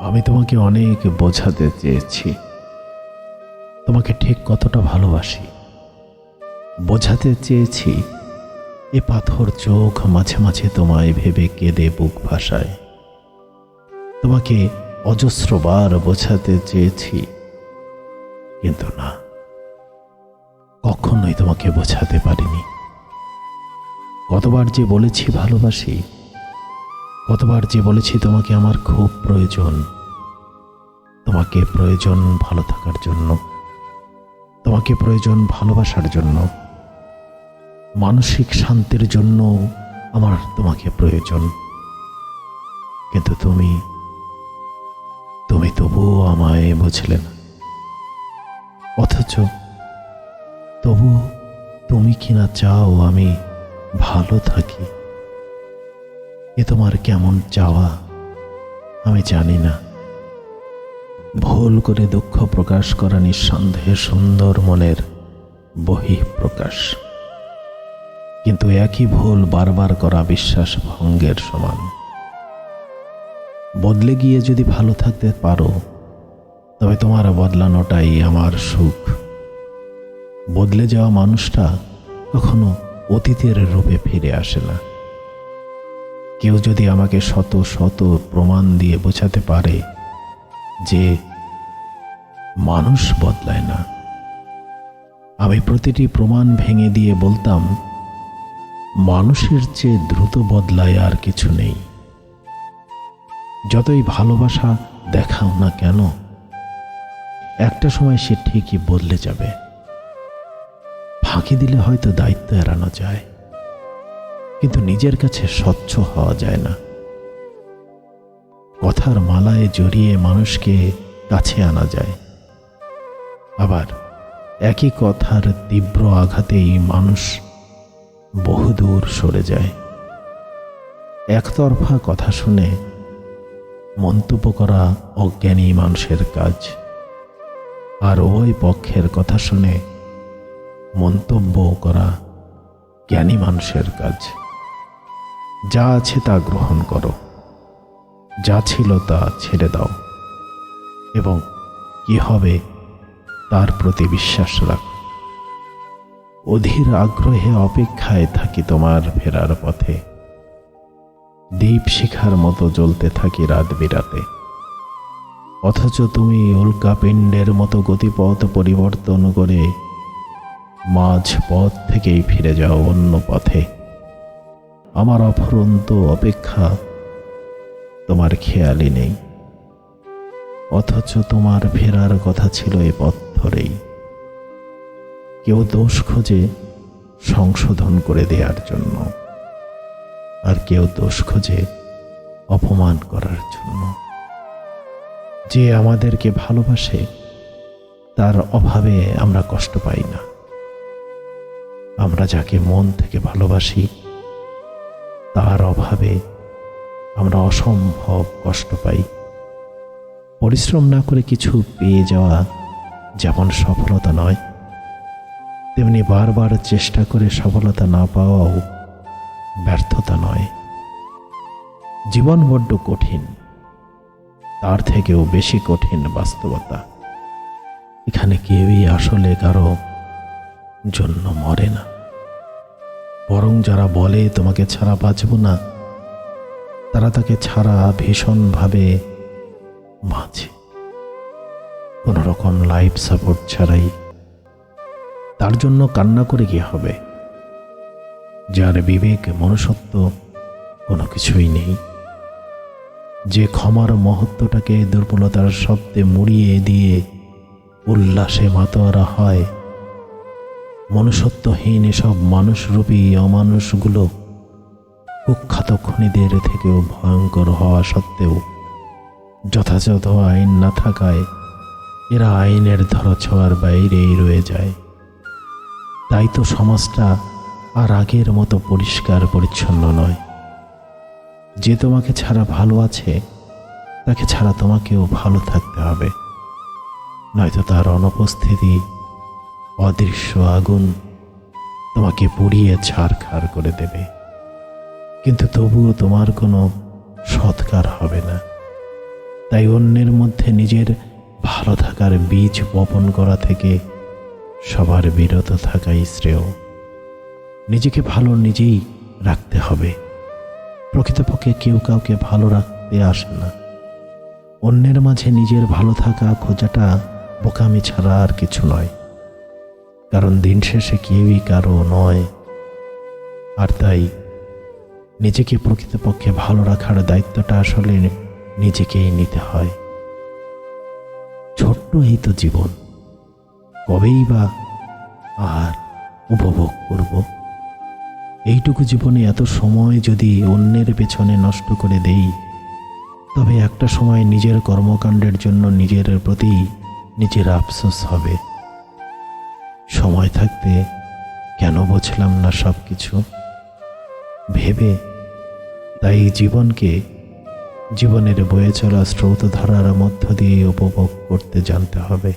আমি তোমাকে অনেক বোঝাতে চেয়েছি। তোমাকে ঠিক কতটা ভালোবাসি। বোঝাতে চেয়েছি, এ পাথর চোখ মাঝে মাঝে তোমায় ভেবে কেঁদে বুক ভাসায়। তোমাকে অজস্রবার বোঝাতে চেয়েছি, কিন্তু না, কখনোই তোমাকে বোঝাতে পারিনি। কতবার যে বলেছি ভালোবাসি, কতবার যে বলেছি তোমাকে আমার খুব প্রয়োজন। তোমাকে প্রয়োজন ভালো থাকার জন্য, তোমাকে প্রয়োজন ভালোবাসার জন্য, মানসিক শান্তির জন্য আমার তোমাকে প্রয়োজন। কিন্তু তুমি তুমি তবুও আমায় বুঝলে না। অথচ তবু তুমি কিনা চাও আমি ভালো থাকি। এ তোমার কেমন চাওয়া আমি জানি না। ভুল করে দুঃখ প্রকাশ করা নিঃসন্দেহে সুন্দর মনের বহিঃ প্রকাশ কিন্তু একই ভুল বারবার করা বিশ্বাস ভঙ্গের সমান। বদলে গিয়ে যদি ভালো থাকতে পারো, তবে তোমার বদলানোটাই আমার সুখ। বদলে যাওয়া মানুষটা কখনো অতীতের রূপে ফিরে আসে না। কেউ যদি আমাকে শত শত প্রমাণ দিয়ে বোঝাতে পারে যে মানুষ বদলায় না। আমি প্রতিটি প্রমাণ ভেঙে দিয়ে বলতাম, মানুষের চেয়ে দ্রুত বদলায় আর কিছু নেই। যতই ভালোবাসা দেখাও না কেন, একটা সময় সে ঠিকই বদলে যাবে। ফাঁকি দিলে হয়তো দায়িত্ব এড়ানো যায়, কিন্তু নিজের কাছে স্বচ্ছ হওয়া যায় না। কথার মালায় জড়িয়ে মানুষকে কাছে আনা যায়। আবার একই কথার তীব্র আঘাতেই মানুষ বহুদূর সরে যায়। একতরফা কথা শুনে মন্তব্য করা অজ্ঞানী মানুষের কাজ। আর ওই পক্ষের কথা শুনে মন্তব্য করা জ্ঞানী মানুষের কাজ। যা আছে তা গ্রহণ করো। যা ছিল তা ছেড়ে দাও। এবং কি হবে তার প্রতি বিশ্বাস রাখ। অধীর আগ্রহে অপেক্ষায় থাকি তোমার ফেরার পথে। দ্বীপ শিখার মতো জ্বলতে থাকি রাত বিরাতে। অথচ তুমি উল্কাপিণ্ডের মতো গতিপথ পরিবর্তন করে মাঝ পথ থেকেই ফিরে যাও অন্য পথে। আমার অফরন্ত অপেক্ষা তোমার খেয়ালই নেই। অথচ তোমার ফেরার কথা ছিল এ পথ ধরেই। কেউ দোষ খোঁজে সংশোধন করে দেওয়ার জন্য, আর কেউ দোষ খোঁজে অপমান করার জন্য। যে আমাদেরকে ভালোবাসে, তার অভাবে আমরা কষ্ট পাই না। আমরা যাকে মন থেকে ভালোবাসি, তার অভাবে আমরা অসম্ভব কষ্ট পাই। পরিশ্রম না করে কিছু পেয়ে যাওয়া যেমন সফলতা নয়, তেমনি বারবার চেষ্টা করে সফলতা না পাওয়াও ব্যর্থতা নয়। জীবন বড্ড কঠিন, তার থেকেও বেশি কঠিন বাস্তবতা। এখানে কেউই আসলে কারও জন্য মরে না। বরং যারা বলে, তোমাকে ছাড়া বাঁচব না তারা তাকে ছাড়া ভীষণভাবে বাঁচে। কোনো রকম লাইফ সাপোর্ট ছাড়াই তার জন্য কান্না করে কি হবে? যার বিবেক, মনুষ্যত্ব কোনো কিছুই নেই। যে ক্ষমার মহত্বটাকে দুর্বলতার শব্দে মুড়িয়ে দিয়ে উল্লাসে মাতোয়ারা হয়, মনুষ্যত্বহীন এসব মানুষরূপী অমানুষগুলো কুখ্যাত খনিদের থেকেও ভয়ঙ্কর হওয়া সত্ত্বেও যথাযথ আইন না থাকায় এরা আইনের ধরাছোঁয়ার বাইরেই রয়ে যায়। তাই তো সমাজটা আর আগের মতো পরিষ্কার পরিচ্ছন্ন নয়। যে তোমাকে ছাড়া ভালো আছে, তাকে ছাড়া তোমাকেও ভালো থাকতে হবে। নয়তো তার অনুপস্থিতি অদৃশ্য আগুন তোমাকে পুড়িয়ে ছাড়খাড় করে দেবে। কিন্তু তবুও তোমার কোনো সৎকার হবে না। তাই অন্যের মধ্যে নিজের ভালো থাকার বীজ বপন করা থেকে সবার বিরত থাকাই শ্রেয়। নিজেকে ভালো নিজেই রাখতে হবে। প্রকৃতপক্ষে কেউ কাউকে ভালো রাখতে আসে না। অন্যের মাঝে নিজের ভালো থাকা খোঁজাটা বোকামি ছাড়া আর কিছু নয়। কারণ দিন শেষে কেউই কারও নয়। আর তাই নিজেকে প্রকৃতপক্ষে ভালো রাখার দায়িত্বটা আসলে নিজেকেই নিতে হয়। ছোট্ট এই তো জীবন। কবেই বা আর উপভোগ করব? এইটুকু জীবনে এত সময় যদি অন্যের পেছনে নষ্ট করে দেই, তবে একটা সময় নিজের কর্মকাণ্ডের জন্য নিজের প্রতি নিজের আফসোস হবে। সময় থাকতে কেন বুঝলাম না সব কিছু ভেবে তাই জীবনকে জীবনের বয়ে চলা স্রোত ধারার মধ্য দিয়ে উপভোগ করতে জানতে হবে।